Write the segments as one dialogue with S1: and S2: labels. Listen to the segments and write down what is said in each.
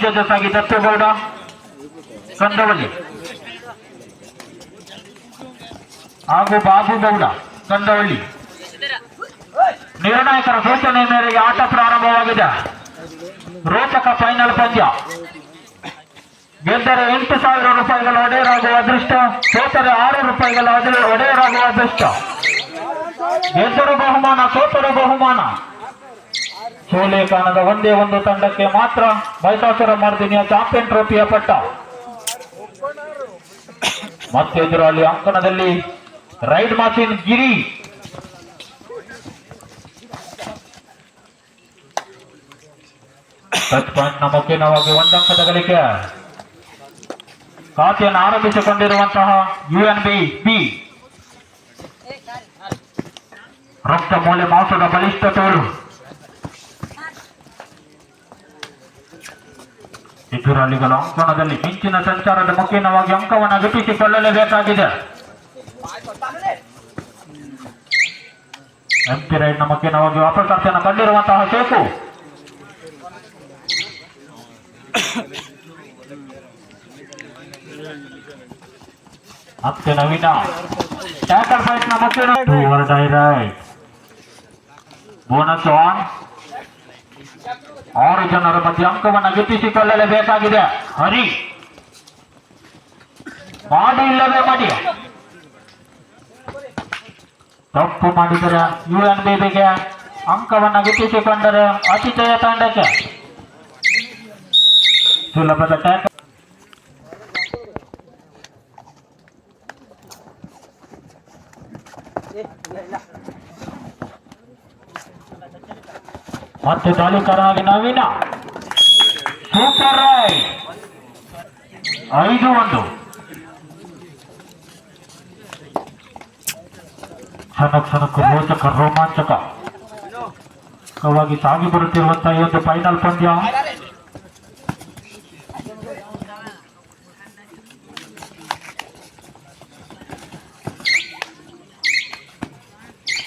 S1: Judges ಆಗಿ ದತ್ತೇಗೌಡ ಕಂದವಲ್ಲಿ ಹಾಗೂ ಬಾಬುಗೌಡ, ಕಂದವಳ್ಳಿ. ನಿರ್ಣಾಯಕರ ಸೂಚನೆ ಮೇರೆಗೆ ಆಟ ಪ್ರಾರಂಭವಾಗಿದೆ. ರೋಚಕ ಫೈನಲ್ ಪಂದ್ಯ. ಗೆದ್ದರೆ ಎಂಟು ಸಾವಿರ ರೂಪಾಯಿಗಳ ಒಡೆಯರಾಗುವ ಅದೃಷ್ಟ, ಸೋತರೆ ಆರು ರೂಪಾಯಿಗಳ ಒಡೆ- ಒಡೆಯರಾಗುವ ಅದೃಷ್ಟ. ಗೆದ್ದರು ಬಹುಮಾನ, ಸೋತರು ಬಹುಮಾನ. ಸೋಲೆ ಕಾಣದ ಒಂದೇ ಒಂದು ತಂಡಕ್ಕೆ ಮಾತ್ರ ಬೈಸಾಸುರ ಮರ್ದಿನಿಯ ಚಾಂಪಿಯನ್ ಟ್ರೋಫಿಯ ಪಟ್ಟ. ಮತ್ತೆ ಎದುರಾಳಿ ಅಂಕಣದಲ್ಲಿ ರೈಡ್ ಮಾಸಿನ್ ಗಿರಿ. ಟಚ್ ಪಾಯಿಂಟ್ನ ಮುಖ್ಯವಾಗಿ ಒಂದಂಕದ ಗಳಿಕೆ. ಖಾತೆಯನ್ನು ಆರಂಭಿಸಿಕೊಂಡಿರುವಂತಹ ಯುಎನ್ ಬಿ ಬಿ ರಕ್ತ ಮೌಲ್ಯ ಮಾಂಸದ ಬಲಿಷ್ಠ ತೋಳು ಎದುರಾಳಿಗಳ ಅಂಕಣದಲ್ಲಿ ಹೆಚ್ಚಿನ ಸಂಚಾರದ ಮುಖೇನವಾಗಿ ಅಂಕವನ್ನು ಗಿಟ್ಟಿಸಿಕೊಳ್ಳಲೇಬೇಕಾಗಿದೆ ಎಂಪಿ ರೈಡ್ನ ಮುಖೇನವಾಗಿ ಅಪಕರ್ತನ ಕಂಡಿರುವಂತಹ ಶೇಖು ಮತ್ತೆ ನವೀನ. ಟ್ಯಾಕಲ್ ಫೈಟ್ನ ಮುಖೇನ. ಬೋನಸ್ ಆನ್ ಆರು ಜನರ ಮಧ್ಯ ಅಂಕವನ್ನು ಗಿಟ್ಟಿಸಿಕೊಳ್ಳಲೇಬೇಕಾಗಿದೆ ಹರಿ. ಮಾಡಿ ಇಲ್ಲವೇ ಮಾಡಿ. ತಪ್ಪು ಮಾಡಿದರೆ ಯು ಎನ್ ಬೇಬಿಗೆ ಅಂಕವನ್ನು ಗಿಟ್ಟಿಸಿಕೊಂಡರೆ ಅತಿಥೇಯ ತಂಡಕ್ಕೆ. ಸುಲಭದ ಟ್ಯಾಕ್ ಮತ್ತೆ ತಾಲೂಕರಾಗಿ ನವೀನ. ಸೂಪರ್ ರಾಯ್ ಐದು ಒಂದು. ಸನಕ್ ರೋಚಕ ರೋಮಾಂಚಕ. ವಾಗಿ ಸಾಗಿ ಬರುತ್ತಿರುವಂತಹ ಈ ಒಂದು ಫೈನಲ್ ಪಂದ್ಯ.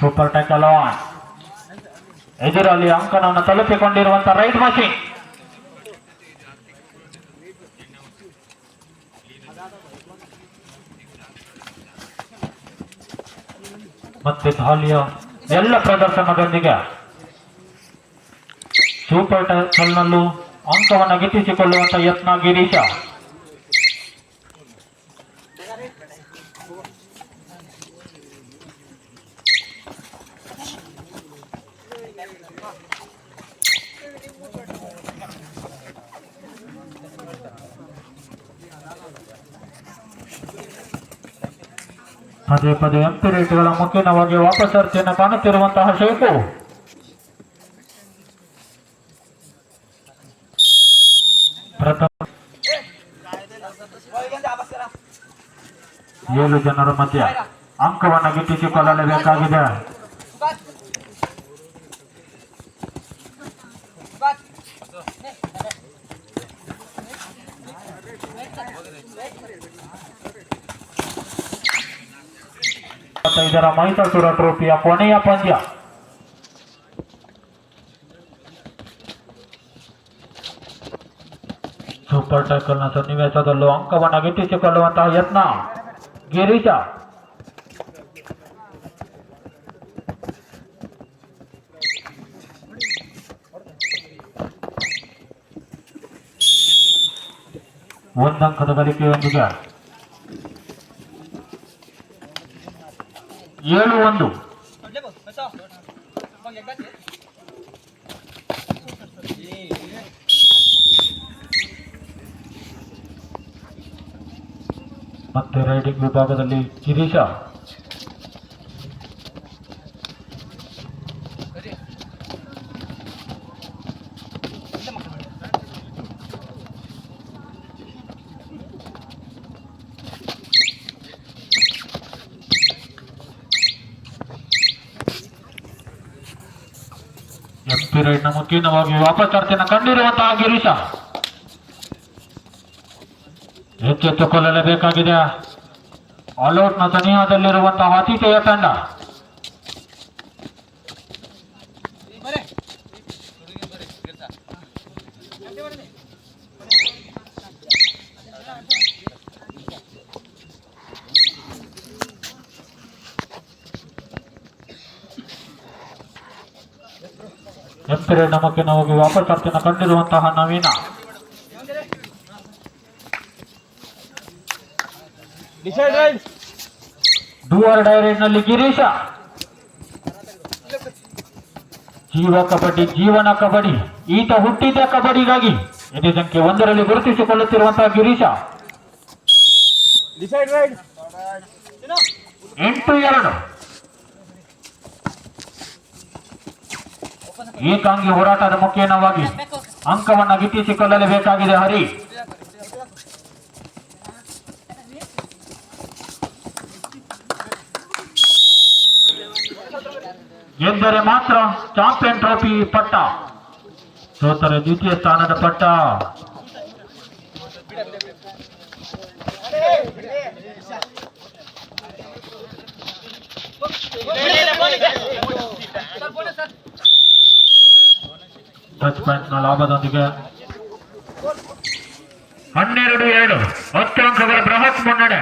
S1: Super tackle on. ಎದುರಲ್ಲಿ ಅಂಕಣವನ್ನು ತಲುಪಿಕೊಂಡಿರುವಂತಹ ರೈಡ್ ಮಷಿನ್. ಮತ್ತೆ ದಾಳಿಯ ಎಲ್ಲ ಪ್ರದರ್ಶನದೊಂದಿಗೆ ಸೂಪರ್ ಟೈಟಲ್ನಲ್ಲೂ ಅಂಕವನ್ನು ಗಿಟ್ಟಿಸಿಕೊಳ್ಳುವಂತ ಯತ್ನ ಗಿರೀಶ. ಪದೇ ಪದೇ ಎಂಪಿ ರೇಟ್ಗಳ ಮುಖ್ಯವಾಗಿ ವಾಪಸ್ ಅರ್ಜಿಯನ್ನು ಕಾಣುತ್ತಿರುವಂತಹ ಶೇಖು ಏಳು ಜನರ ಮಧ್ಯ ಅಂಕವನ್ನು ಗಿಟ್ಟಿಸಿಕೊಳ್ಳಲೇಬೇಕಾಗಿದೆ. ಇಪ್ಪತ್ತೈದರ ಮೈಸೂರ ಟ್ರೋಫಿಯ ಕೊನೆಯ ಪಂದ್ಯ ಸೂಪರ್ ಟೈಕಲ್ನ ಸನ್ನಿವೇಶದಲ್ಲೂ ಅಂಕವನ್ನು ಗಿಟ್ಟಿಸಿಕೊಳ್ಳುವಂತಹ ಯತ್ನ ಗಿರೀಶ ಒಂದಂಕದ ಗಳಿಕೆಯೊಂದಿಗೆ ಏಳು ಒಂದು. ಮತ್ತೆ ರೈಡಿಂಗ್ ವಿಭಾಗದಲ್ಲಿ ಗಿರೀಶ. ಎಂಪಿ ರೈಡ್ನ ಮುಖ್ಯವಾಗಿ ವಾಪಸ್ ತರ್ತೇನೆ. ಕಂಡಿರುವಂತಹ ಗಿರೀಶ. ಎಚ್ಚೆತ್ತುಕೊಳ್ಳಲೇಬೇಕಾಗಿದೆ. ಆಲ್ಔಟ್ನ ಸನಿಹದಲ್ಲಿರುವಂತಹ ಆತಿಥೇಯ ತಂಡ. ಎಂಪಿರೆ ನಮಕ್ಕೆ ನಮಗೆ ವಾಪಸ್ ಅರ್ಚನ ಕಂಡಿರುವಂತಹ ನವೀನ. ಡೂವರ್ ಡೈರಿನಲ್ಲಿ ಗಿರೀಶ. ಜೀವ ಕಬಡ್ಡಿ ಜೀವನ ಕಬಡ್ಡಿ ಈತ ಹುಟ್ಟಿದ ಕಬಡ್ಡಿಗಾಗಿ ಎದೆ ಸಂಖ್ಯೆ ಒಂದರಲ್ಲಿ ಗುರುತಿಸಿಕೊಳ್ಳುತ್ತಿರುವಂತಹ ಗಿರೀಶ. ಎಂಟು ಎರಡು. ಏಕಾಂಗಿ ಹೋರಾಟದ ಮುಖೇನವಾಗಿ ಅಂಕವನ್ನು ಗಿಟ್ಟಿಸಿಕೊಳ್ಳಲೇಬೇಕಾಗಿದೆ, ಹರಿ. ಎಂದರೆ ಮಾತ್ರ ಚಾಂಪಿಯನ್ ಟ್ರೋಫಿ ಪಟ್ಟ. ಸೋತರೆ ದ್ವಿತೀಯ ಸ್ಥಾನದ ಪಟ್ಟ. ಟಚ್ ಪಾಯಿಂಟ್ನ ಲಾಭದೊಂದಿಗೆ. ಹನ್ನೆರಡು ಏಳು. ಹತ್ತು ಅಂಕಗಳ ಬೃಹತ್ ಮುನ್ನಡೆ.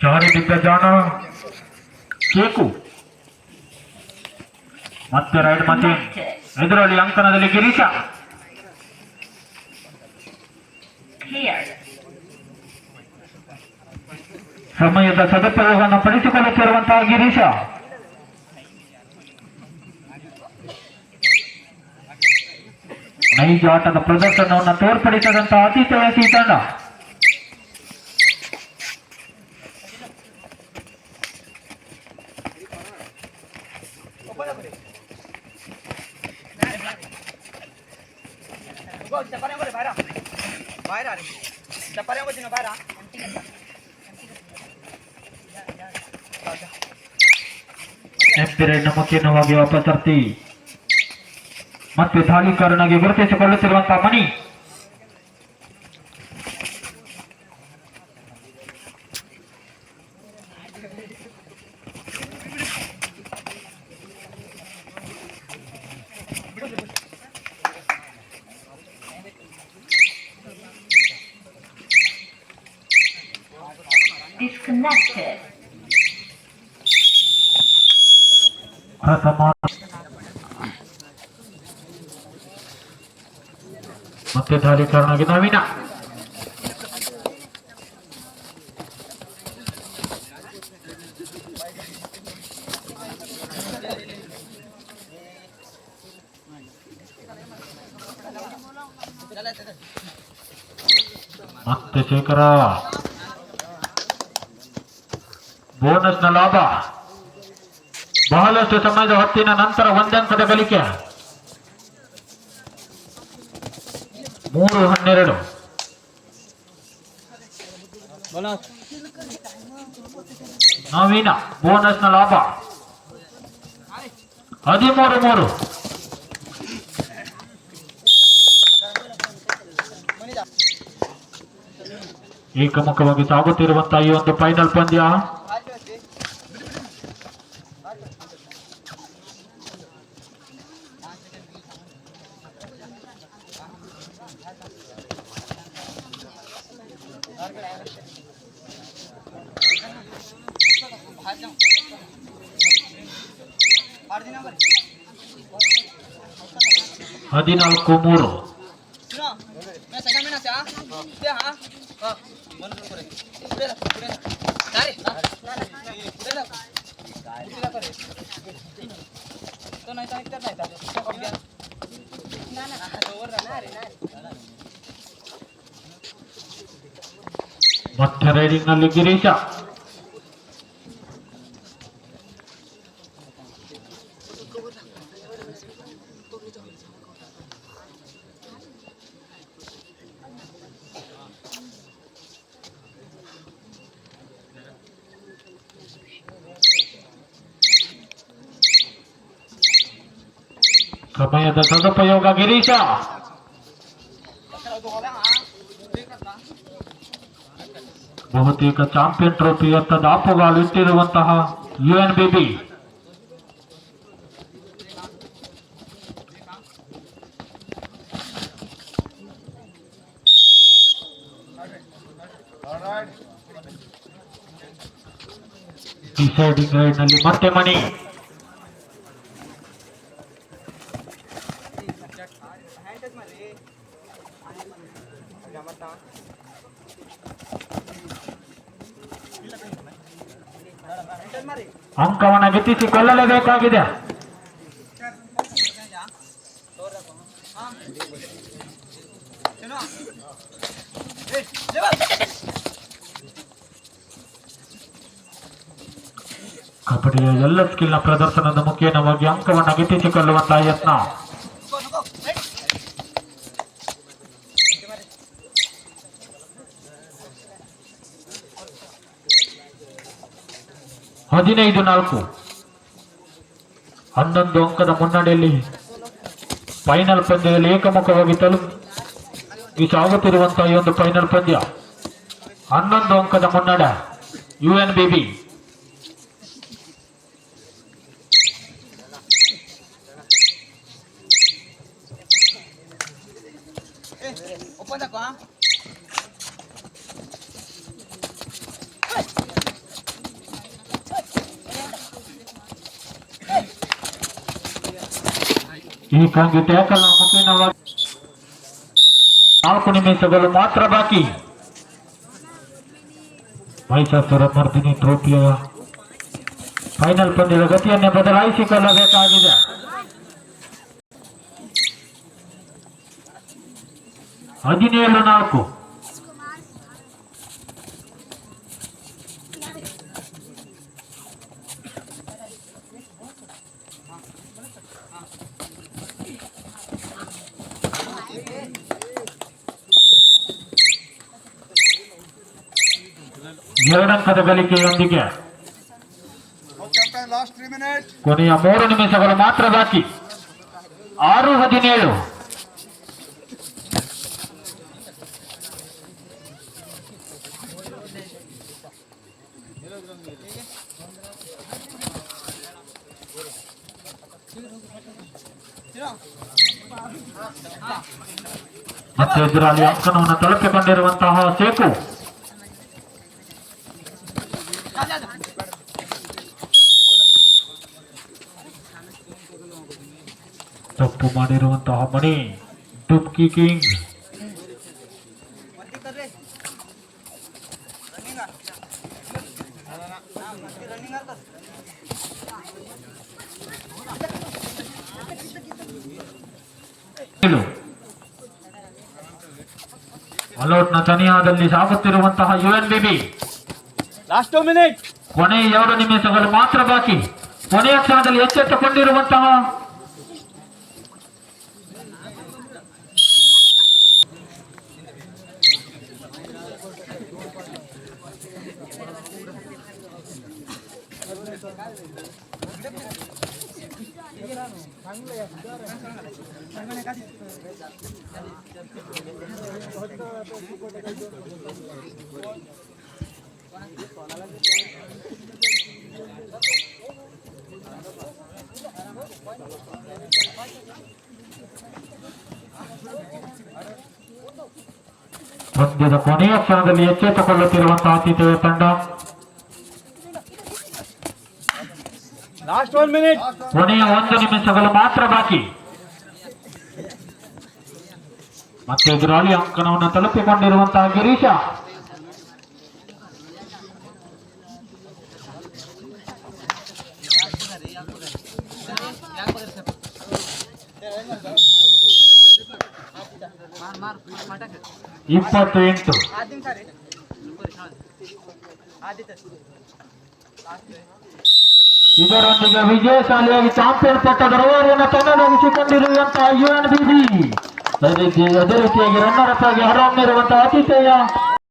S1: ಚಾರಿ ದಿಗ್ಗಜಾನ ಕೇಕು ಮತ್ತೆ ರೈಡ್ ಮತ್ತೆ ಎದುರಲ್ಲಿ ಅಂಕಣದಲ್ಲಿ ಗಿರೀಶ. ಸಮಯದ ಸದುಪಯೋಗವನ್ನು ಪಡಿಸಿಕೊಳ್ಳುತ್ತಿರುವಂತಹ ಗಿರೀಶ. ನೈಜ ಆಟದ ಪ್ರದರ್ಶನವನ್ನು ತೋರ್ಪಡಿಸದಂತಹ ವಯಸ್ಸಿ ತಂಡ ಎಂಪಿರೆಂಡ್ ಮುಖ್ಯವಾಗಿ ವಾಪಸರ್ತಿ ಮತ್ತೆ ದಾಳಿಕಾರನಾಗಿ ಗುರುತಿಸಿಕೊಳ್ಳುತ್ತಿರುವಂತಹ ಮಣಿ ಪ್ರಥಮ ಮತ್ತೆ ದಾಳಿಕಾರನಾಗಿ ನವೀನ ಮತ್ತೆ ಶೇಖರ ಬೋನಸ್ನ ಲಾಭ ಬಹಳಷ್ಟು ಸಮಯದ ಹೊತ್ತಿನ ನಂತರ ಒಂದಂತದ ಗಳಿಕೆ ಮೂರು ಹನ್ನೆರಡು.
S2: ಬೋನಸ್
S1: ನವೀನ ಬೋನಸ್ನ ಲಾಭ. ಹದಿಮೂರು ಮೂರು. ಏಕಮುಖವಾಗಿ ಸಾಗುತ್ತಿರುವಂತಹ ಈ ಒಂದು ಫೈನಲ್ ಪಂದ್ಯ. ಹದಿನಾಲ್ಕು ಮೂರು ಮತ್ತೆ ರೈಡಿಂಗ್ನಲ್ಲಿ ಗಿರೀಶ ಸಮಯದ ಸದುಪಯೋಗ ಗಿರೀಶ ಬಹುತೇಕ ಚಾಂಪಿಯನ್ ಟ್ರೋಫಿಯತ್ತ ದಾಪುಗಾಲು ಇಟ್ಟಿರುವಂತಹ ಯು ಎನ್ ಬಿಬಿ ಡಿಸೈಡಿಂಗ್ ರೈಡ್ನಲ್ಲಿ ಮತ್ತೆ ಮಣಿ ಅಂಕವನ್ನು ಗಿಟ್ಟಿಸಿಕೊಳ್ಳಲೇಬೇಕಾಗಿದೆ ಕಬಡ್ಡಿಯ ಎಲ್ಲ ಸ್ಕಿಲ್ನ ಪ್ರದರ್ಶನದ ಮುಖೇನವಾಗಿ ಅಂಕವನ್ನು ಗಿಟ್ಟಿಸಿಕೊಳ್ಳುವಂತಹ ಯತ್ನ ಹದಿನೈದು ನಾಲ್ಕು ಹನ್ನೊಂದು ಅಂಕದ ಮುನ್ನಡೆಯಲ್ಲಿ ಫೈನಲ್ ಪಂದ್ಯದಲ್ಲಿ ಏಕಮುಖವಾಗಿ ಈ ಸಾಗುತ್ತಿರುವಂತಹ ಈ ಒಂದು ಫೈನಲ್ ಪಂದ್ಯ. ಹನ್ನೊಂದು ಅಂಕದ ಮುನ್ನಡೆ ಯು ಎನ್ ಬಿಬಿ ಈ ಪಂದ್ಯ ಟ್ಯಾಕಲ್ ಮುಖೇನವಾಗಿ ನಾಲ್ಕು ನಿಮಿಷಗಳು ಮಾತ್ರ ಬಾಕಿ. ಮಹಿಷಾಸುರ ಮರ್ದಿನಿ ಟ್ರೋಫಿಯ ಫೈನಲ್ ಪಂದ್ಯದ ಗತಿಯನ್ನೇ ಬದಲಾಯಿಸಿಕೊಳ್ಳಬೇಕಾಗಿದೆ. ಹದಿನೇಳು ನಾಲ್ಕು. ಎರಡಂಕದ ಗಳಿಕೆಯೊಂದಿಗೆ
S3: Captain, last three minutes.
S1: ಕೊನೆಯ ಮೂರು ನಿಮಿಷಗಳು ಮಾತ್ರ ಬಾಕಿ ಆರು ಹದಿನೇಳು ಮತ್ತೆ ಎದುರಾಳಿ ಅಂಕಣವನ್ನು ತಲುಪಿಕೊಂಡಿರುವಂತಹ ಸೇಕು ತಪ್ಪು ಮಾಡಿರುವಂತಹ ಮಣಿ ಡುಬ್ಕಿ ಕಿಂಗ್. ಅಲೋಟ್ನ ತನಿಯಾದಲ್ಲಿ ಸಾಗುತ್ತಿರುವಂತಹ U N BB
S2: last minute.
S1: ಕೊನೆಯ ಎರಡು ನಿಮಿಷಗಳು ಮಾತ್ರ ಬಾಕಿ. ಕೊನೆಯ ಕ್ಷಣದಲ್ಲಿ ಎಚ್ಚೆತ್ತುಕೊಂಡಿರುವಂತಹ ಪಂದ್ಯದ ಕೊನೆಯ ಕ್ಷಣದಲ್ಲಿ ಎಚ್ಚೆತ್ತುಕೊಳ್ಳುತ್ತಿರುವಂತಹ ಆತಿಥೇಯ ತಂಡ ಕೊನೆಯ ಒಂದು ನಿಮಿಷಗಳು ಮಾತ್ರ ಬಾಕಿ ಮತ್ತೆ ಎದುರಾಳಿ ಅಂಕಣವನ್ನು ತಲುಪಿಕೊಂಡಿರುವಂತಹ ಗಿರೀಶ. ಇಪ್ಪತ್ತು ಎಂಟು ಇದರೊಂದಿಗೆ ವಿಜಯಶಾಲಿಯಾಗಿ ಚಾಂಪಿಯನ್ ಪಟ್ಟದ ರವರನ್ನು ತನ್ನದಾಗಿಸಿಕೊಂಡಿರುವಂತಹ ಯು ಎನ್ ಬಿಬಿ ಅದೇ ರೀತಿ- ಅದೇ ರೀತಿಯಾಗಿ ರನ್ನರಸ್ ಆಗಿ ಹೊರಹೊಮ್ಮಿರುವಂತಹ ಆತಿಥೇಯ